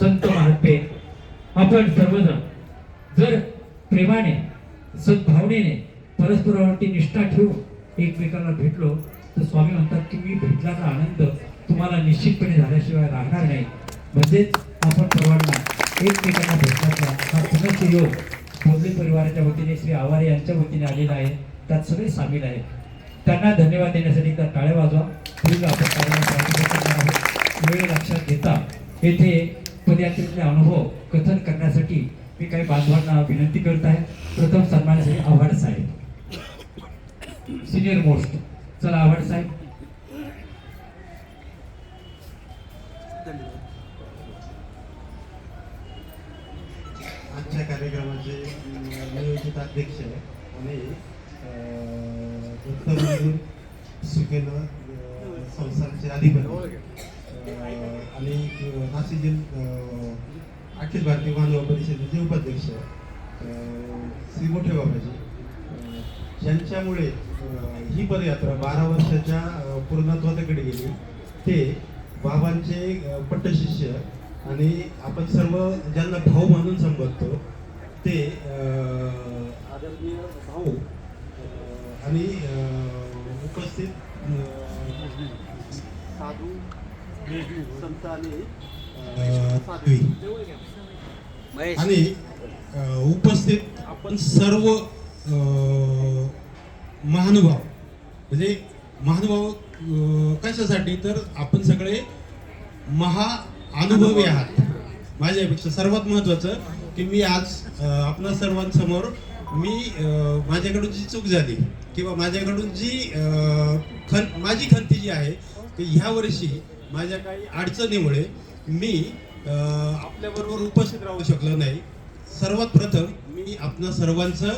संत महात्मे आपण सर्वजण जर प्रेमाने सद्भावनेने परस्परावरती निष्ठा ठेवून एकमेकांना भेटलो तर स्वामी म्हणतात की मी भेटल्याचा आनंद तुम्हाला निश्चितपणे झाल्याशिवाय राहणार नाही. म्हणजेच आपण सर्वांना एकमेकांना भेटण्याचा हा पुनश्च योग बोधले परिवाराच्या वतीने श्री आवारे यांच्या वतीने आलेला आहे. त्यात सगळे सामील आहेत. त्यांना धन्यवाद देण्यासाठी एकदा टाळ्या वाजवा. पुढील आपण वेळ लक्षात घेता येथे पदयात्रेतले अनुभव कथन करण्यासाठी मी काही बांधवांना विनंती करत आहे. प्रथम सन्मानासाठी आव्हाड साहेब. सिनियर मोस्ट चला आव्हाड साहेब. आजच्या कार्यक्रमाचे नियोजित अध्यक्ष आणि अं, दत्त मंदिर सुकेन आणि नाशिक जिल्हा अखिल भारतीय बांधव परिषदेचे उपाध्यक्ष श्री मोठे बाबाजी. यांच्यामुळे ही पदयात्रा बारा वर्षाच्या पूर्णत्वाकडे गेली ते बाबांचे पट्टशिष्य आणि आपण सर्व ज्यांना भाऊ म्हणून संबोधतो ते आदरणीय भाऊ आणि उपस्थित साधू संत आणि उपस्थित आपण सर्व महानुभाव. म्हणजे महानुभाव कशासाठी? तर आपण सगळे महा अनुभवी आहात. माझ्यापेक्षा सर्वात महत्वाचं की मी आज आपणा सर्वांसमोर मी माझ्याकडून जी चूक झाली किंवा माझ्याकडून जी खन माझी खंती जी आहे की ह्या वर्षी माझ्या काही अडचणीमुळे मी आपल्याबरोबर उपस्थित राहू शकलो नाही. सर्वात प्रथम मी आपणा सर्वांचं